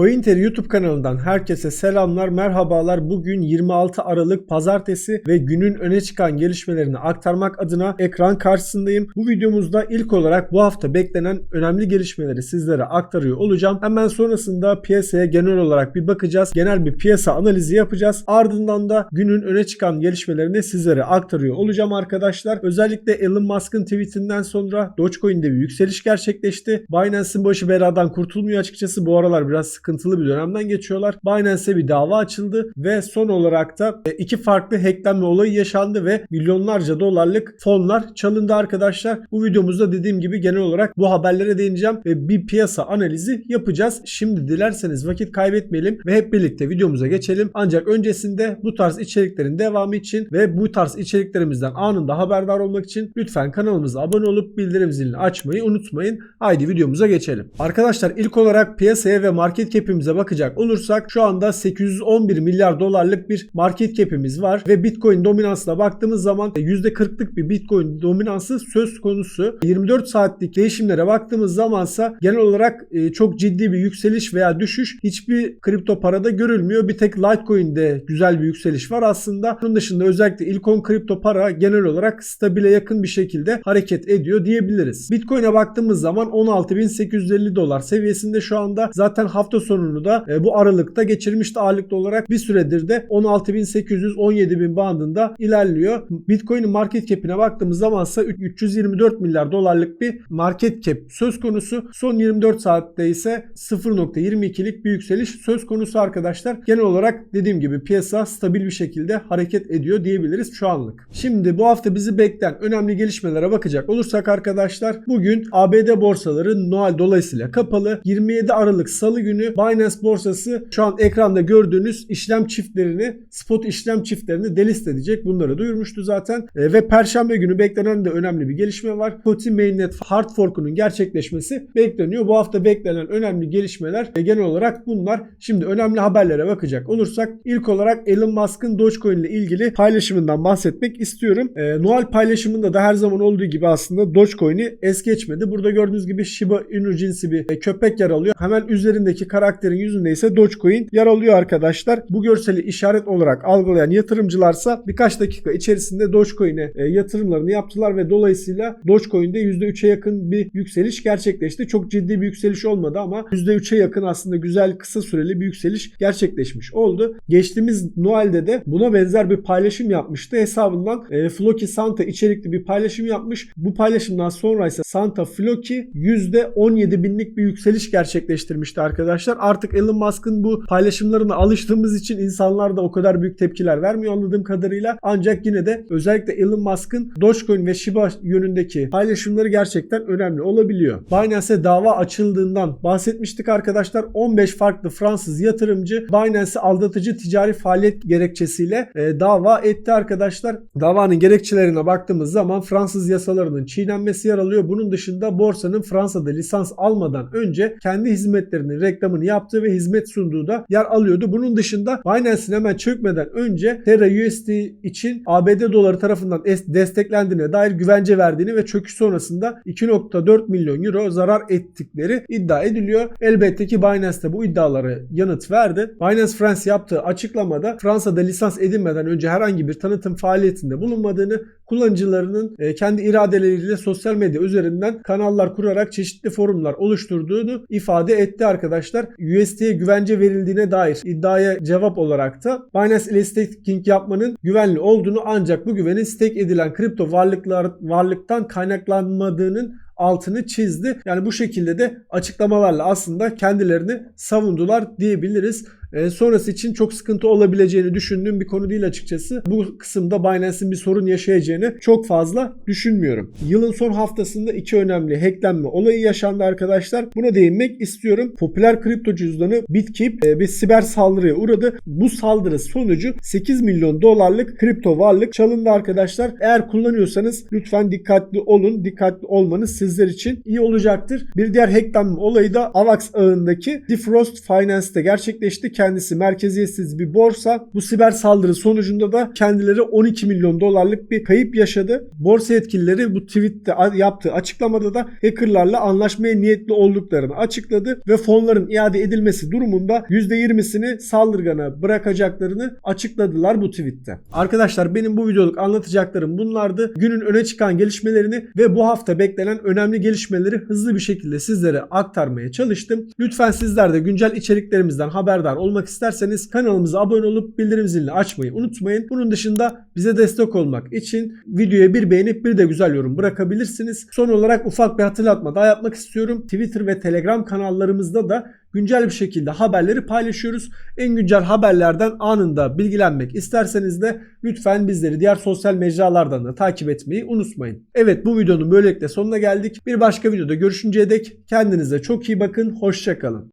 CoinTer YouTube kanalından herkese selamlar, merhabalar. Bugün 26 Aralık Pazartesi ve günün öne çıkan gelişmelerini aktarmak adına ekran karşısındayım. Bu videomuzda ilk olarak bu hafta beklenen önemli gelişmeleri sizlere aktarıyor olacağım. Hemen sonrasında piyasaya genel olarak bir bakacağız. Genel bir piyasa analizi yapacağız. Ardından da günün öne çıkan gelişmelerini sizlere aktarıyor olacağım arkadaşlar. Özellikle Elon Musk'ın tweetinden sonra Dogecoin'de bir yükseliş gerçekleşti. Binance'in başı beladan kurtulmuyor açıkçası. Bu aralar biraz sıkıntılı bir dönemden geçiyorlar. Binance'e bir dava açıldı ve son olarak da e, iki farklı hacklenme olayı yaşandı ve milyonlarca dolarlık fonlar çalındı arkadaşlar. Bu videomuzda dediğim gibi genel olarak bu haberlere değineceğim ve bir piyasa analizi yapacağız. Şimdi dilerseniz vakit kaybetmeyelim ve hep birlikte videomuza geçelim. Ancak öncesinde bu tarz içeriklerin devamı için ve bu tarz içeriklerimizden anında haberdar olmak için lütfen kanalımıza abone olup bildirim zilini açmayı unutmayın. Haydi videomuza geçelim. Arkadaşlar ilk olarak piyasaya ve market cap'imize bakacak olursak şu anda 811 milyar dolarlık bir market cap'imiz var ve Bitcoin dominansına baktığımız zaman %40'lık bir Bitcoin dominansı söz konusu. 24 saatlik değişimlere baktığımız zamansa genel olarak e, çok ciddi bir yükseliş veya düşüş hiçbir kripto parada görülmüyor. Bir tek Litecoin'de güzel bir yükseliş var aslında. Bunun dışında özellikle ilkon kripto para genel olarak stabile yakın bir şekilde hareket ediyor diyebiliriz. Bitcoin'e baktığımız zaman 16.850 dolar seviyesinde şu anda. Zaten hafta sonunu da e, bu aralıkta geçirmişti ağırlıklı olarak. Bir süredir de 16.800-17.000 bandında ilerliyor. Bitcoin'in market cap'ine baktığımız zaman ise 324 milyar dolarlık bir market cap söz konusu. Son 24 saatte ise 0.22'lik bir yükseliş söz konusu arkadaşlar. Genel olarak dediğim gibi piyasa stabil bir şekilde hareket ediyor diyebiliriz şu anlık. Şimdi bu hafta bizi bekleyen önemli gelişmelere bakacak olursak arkadaşlar bugün ABD borsaları Noel dolayısıyla kapalı. 27 Aralık Salı günü Binance borsası şu an ekranda gördüğünüz işlem çiftlerini, spot işlem çiftlerini delist edecek. Bunları duyurmuştu zaten. E, ve Perşembe günü beklenen de önemli bir gelişme var. Poti Mainnet Hard Fork'unun gerçekleşmesi bekleniyor. Bu hafta beklenen önemli gelişmeler e, genel olarak bunlar. Şimdi önemli haberlere bakacak olursak ilk olarak Elon Musk'ın Dogecoin ile ilgili paylaşımından bahsetmek istiyorum. E, Noel paylaşımında da her zaman olduğu gibi aslında Dogecoin'i es geçmedi. Burada gördüğünüz gibi Shiba Inu cinsi bir e, köpek yer alıyor. Hemen üzerindeki karakterin yüzünde ise Dogecoin yer alıyor arkadaşlar. Bu görseli işaret olarak algılayan yatırımcılarsa birkaç dakika içerisinde Dogecoin'e e, yatırımlarını yaptılar ve dolayısıyla Dogecoin'de %3'e yakın bir yükseliş gerçekleşti. Çok ciddi bir yükseliş olmadı ama %3'e yakın aslında güzel kısa süreli bir yükseliş gerçekleşmiş oldu. Geçtiğimiz Noel'de de buna benzer bir paylaşım yapmıştı. Hesabından e, Floki Santa içerikli bir paylaşım yapmış. Bu paylaşımdan sonra ise Santa Floki %17 binlik bir yükseliş gerçekleştirmişti arkadaşlar. Artık Elon Musk'ın bu paylaşımlarına alıştığımız için insanlar da o kadar büyük tepkiler vermiyor anladığım kadarıyla. Ancak yine de özellikle Elon Musk'ın Dogecoin ve Shiba yönündeki paylaşımları gerçekten önemli olabiliyor. Binance'e dava açıldığından bahsetmiştik arkadaşlar. 15 farklı Fransız yatırımcı Binance'e aldatıcı ticari faaliyet gerekçesiyle e, dava etti arkadaşlar. Davanın gerekçelerine baktığımız zaman Fransız yasalarının çiğnenmesi yer alıyor. Bunun dışında borsanın Fransa'da lisans almadan önce kendi hizmetlerinin reklamını yaptığı ve hizmet sunduğu da yer alıyordu. Bunun dışında Binance'in hemen çökmeden önce Terra USD için ABD doları tarafından desteklendiğine dair güvence verdiğini ve çöküş sonrasında 2.4 milyon euro zarar ettikleri iddia ediliyor. Elbette ki Binance de bu iddiaları yanıt verdi. Binance France yaptığı açıklamada Fransa'da lisans edinmeden önce herhangi bir tanıtım faaliyetinde bulunmadığını, kullanıcılarının e, kendi iradeleriyle sosyal medya üzerinden kanallar kurarak çeşitli forumlar oluşturduğunu ifade etti arkadaşlar. USD'ye güvence verildiğine dair iddiaya cevap olarak da Binance ile staking yapmanın güvenli olduğunu ancak bu güvenin stake edilen kripto varlıklar varlıktan kaynaklanmadığının altını çizdi. Yani bu şekilde de açıklamalarla aslında kendilerini savundular diyebiliriz. E, sonrası için çok sıkıntı olabileceğini düşündüğüm bir konu değil açıkçası. Bu kısımda Binance'in bir sorun yaşayacağını çok fazla düşünmüyorum. Yılın son haftasında iki önemli hacklenme olayı yaşandı arkadaşlar. Buna değinmek istiyorum. Popüler kripto cüzdanı Bitkeep e, bir siber saldırıya uğradı. Bu saldırı sonucu 8 milyon dolarlık kripto varlık çalındı arkadaşlar. Eğer kullanıyorsanız lütfen dikkatli olun. Dikkatli olmanız sizler için iyi olacaktır. Bir diğer hacklenme olayı da AVAX ağındaki Defrost Finance'te gerçekleşti kendisi merkeziyetsiz bir borsa. Bu siber saldırı sonucunda da kendileri 12 milyon dolarlık bir kayıp yaşadı. Borsa yetkilileri bu tweette yaptığı açıklamada da hackerlarla anlaşmaya niyetli olduklarını açıkladı ve fonların iade edilmesi durumunda %20'sini saldırgana bırakacaklarını açıkladılar bu tweette. Arkadaşlar benim bu videoluk anlatacaklarım bunlardı. Günün öne çıkan gelişmelerini ve bu hafta beklenen önemli gelişmeleri hızlı bir şekilde sizlere aktarmaya çalıştım. Lütfen sizler de güncel içeriklerimizden haberdar olmak isterseniz kanalımıza abone olup bildirim zilini açmayı unutmayın. Bunun dışında bize destek olmak için videoya bir beğenip bir de güzel yorum bırakabilirsiniz. Son olarak ufak bir hatırlatma daha yapmak istiyorum. Twitter ve Telegram kanallarımızda da güncel bir şekilde haberleri paylaşıyoruz. En güncel haberlerden anında bilgilenmek isterseniz de lütfen bizleri diğer sosyal mecralardan da takip etmeyi unutmayın. Evet bu videonun böylelikle sonuna geldik. Bir başka videoda görüşünceye dek kendinize çok iyi bakın. Hoşçakalın.